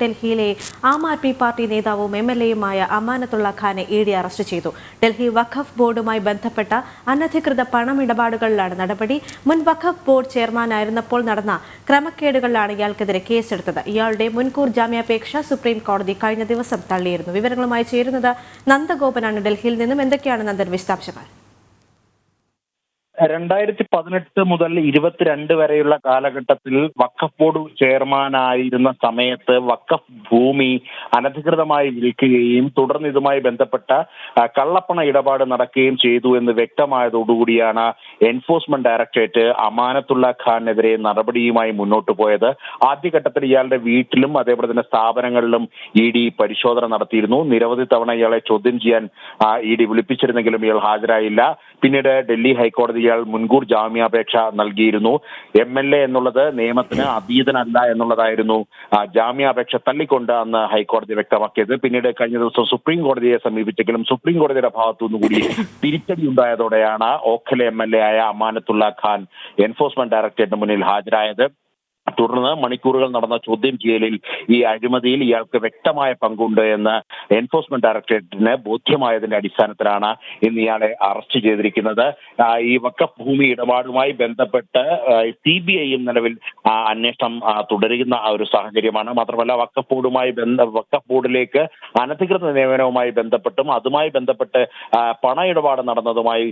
ഡൽഹിയിലെ ആം ആദ്മി പാർട്ടി നേതാവും M L എയുമായ അമാനത്തുള്ള ഖാനെ ഇ ഡി അറസ്റ്റ് ചെയ്തു. ഡൽഹി വഖഫ് ബോർഡുമായി ബന്ധപ്പെട്ട അനധികൃത പണമിടപാടുകളിലാണ് നടപടി. മുൻ വഖഫ് ബോർഡ് ചെയർമാനായിരുന്നപ്പോൾ നടന്ന ക്രമക്കേടുകളിലാണ് ഇയാൾക്കെതിരെ കേസെടുത്തത്. ഇയാളുടെ മുൻകൂർ ജാമ്യാപേക്ഷ സുപ്രീം കോടതി കഴിഞ്ഞ ദിവസം തള്ളിയിരുന്നു. വിവരങ്ങളുമായി ചേരുന്നത് നന്ദഗോപനാണ്. ഡൽഹിയിൽ നിന്നും എന്തൊക്കെയാണ് നന്ദൻ വിശദാംശങ്ങൾ? രണ്ടായിരത്തി പതിനെട്ട് മുതൽ ഇരുപത്തിരണ്ട് വരെയുള്ള കാലഘട്ടത്തിൽ വക്കഫ് ബോർഡ് ചെയർമാനായിരുന്ന സമയത്ത് വക്കഫ് ഭൂമി അനധികൃതമായി വിൽക്കുകയും തുടർന്ന് ഇതുമായി ബന്ധപ്പെട്ട കള്ളപ്പണ ഇടപാട് നടക്കുകയും ചെയ്തു എന്ന് വ്യക്തമായതോടുകൂടിയാണ് എൻഫോഴ്സ്മെന്റ് ഡയറക്ടറേറ്റ് അമാനത്തുള്ള ഖാനെതിരെ നടപടിയുമായി മുന്നോട്ട് പോയത്. ആദ്യഘട്ടത്തിൽ ഇയാളുടെ വീട്ടിലും അതേപോലെ തന്നെ സ്ഥാപനങ്ങളിലും ഇ ഡി പരിശോധന നടത്തിയിരുന്നു. നിരവധി തവണ ഇയാളെ ചോദ്യം ചെയ്യാൻ ഇ ഡി വിളിപ്പിച്ചിരുന്നെങ്കിലും ഇയാൾ ഹാജരായില്ല. പിന്നീട് ഡൽഹി ഹൈക്കോടതി ഇയാൾ മുൻകൂർ ജാമ്യാപേക്ഷ നൽകിയിരുന്നു. എം എൽ എ എന്നുള്ളത് നിയമത്തിന് അതീതനല്ല എന്നുള്ളതായിരുന്നു. ജാമ്യാപേക്ഷ തള്ളിക്കൊണ്ട് അന്ന് ഹൈക്കോടതി വ്യക്തമാക്കിയത്. പിന്നീട് കഴിഞ്ഞ ദിവസം സുപ്രീം കോടതിയെ സമീപിച്ചെങ്കിലും സുപ്രീം കോടതിയുടെ ഭാഗത്തുനിന്ന് കൂടി തിരിച്ചടി ഉണ്ടായതോടെയാണ് ഓഖലെ എം എൽ എ ആയ അമാനത്തുള്ള ഖാൻ എൻഫോഴ്സ്മെന്റ് ഡയറക്ടറേറ്റിന് മുന്നിൽ ഹാജരായത്. തുടർന്ന് മണിക്കൂറുകൾ നടന്ന ചോദ്യം ചെയ്യലിൽ ഈ അഴിമതിയിൽ ഇയാൾക്ക് വ്യക്തമായ പങ്കുണ്ട് എന്ന് എൻഫോഴ്സ്മെന്റ് ഡയറക്ടറേറ്റിന് ബോധ്യമായതിന്റെ അടിസ്ഥാനത്തിലാണ് ഇന്ന് ഇയാളെ അറസ്റ്റ് ചെയ്തിരിക്കുന്നത്. ഈ വക്കഫ് ഭൂമി ഇടപാടുമായി ബന്ധപ്പെട്ട് സി ബി ഐയും നിലവിൽ അന്വേഷണം തുടരുന്ന ഒരു സാഹചര്യമാണ്. മാത്രമല്ല വക്കഫ് ബോർഡുമായി ബന്ധ വക്കഫ് ബോർഡിലേക്ക് അനധികൃത നിയമനവുമായി ബന്ധപ്പെട്ടും അതുമായി ബന്ധപ്പെട്ട് പണ ഇടപാട് നടന്നതുമായി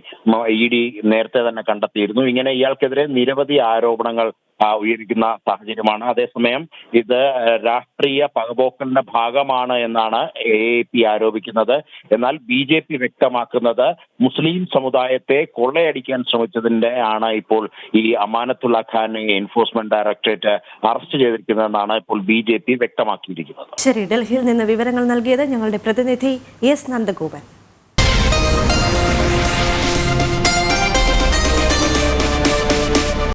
ഇ ഡി നേരത്തെ തന്നെ കണ്ടെത്തിയിരുന്നു. ഇങ്ങനെ ഇയാൾക്കെതിരെ നിരവധി ആരോപണങ്ങൾ ആ, ഉയർക്കുന്ന സാഹചര്യമാണ്. അതേസമയം ഇത് രാഷ്ട്രീയ പകപോക്കലിന്റെ ഭാഗമാണ് എന്നാണ് എ പി ആരോപിക്കുന്നത്. എന്നാൽ ബി ജെ പി വ്യക്തമാക്കുന്നത് മുസ്ലിം സമുദായത്തെ കൊള്ളയടിക്കാൻ ശ്രമിച്ചതിന്റെ ആണ് ഇപ്പോൾ ഈ അമാനത്തുള്ള ഖാനെ എൻഫോഴ്സ്മെന്റ് ഡയറക്ടറേറ്റ് അറസ്റ്റ് ചെയ്തിരിക്കുന്നതെന്നാണ് ഇപ്പോൾ ബി ജെ പി വ്യക്തമാക്കിയിരിക്കുന്നത്. ശരി ഡൽഹിയിൽ നിന്ന് വിവരങ്ങൾ നൽകിയത് ഞങ്ങളുടെ പ്രതിനിധി എസ് നന്ദഗോപൻ.